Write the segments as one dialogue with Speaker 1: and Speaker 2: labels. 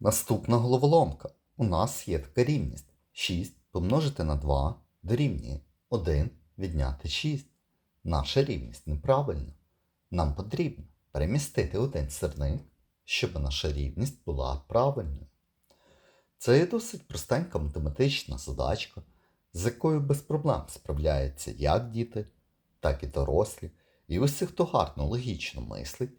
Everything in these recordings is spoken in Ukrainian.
Speaker 1: Наступна головоломка. У нас є така рівність. 6 помножити на 2 дорівнює 1 відняти 6. Наша рівність неправильна. Нам потрібно перемістити один сирник, щоб наша рівність була правильною. Це є досить простенька математична задачка, з якою без проблем справляються як діти, так і дорослі, і усі, хто гарно логічно мислить,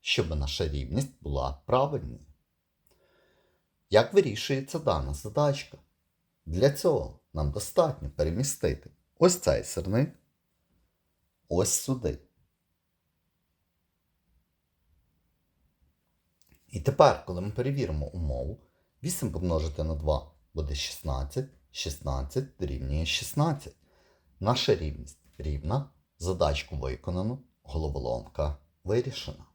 Speaker 1: щоб наша рівність була правильною. Як вирішується дана задачка? Для цього нам достатньо перемістити ось цей сирник ось сюди. І тепер, коли ми перевіримо умову, 8 помножити на 2 буде 16, 16 дорівнює 16. Наша рівність рівна, задачку виконано, головоломка вирішена.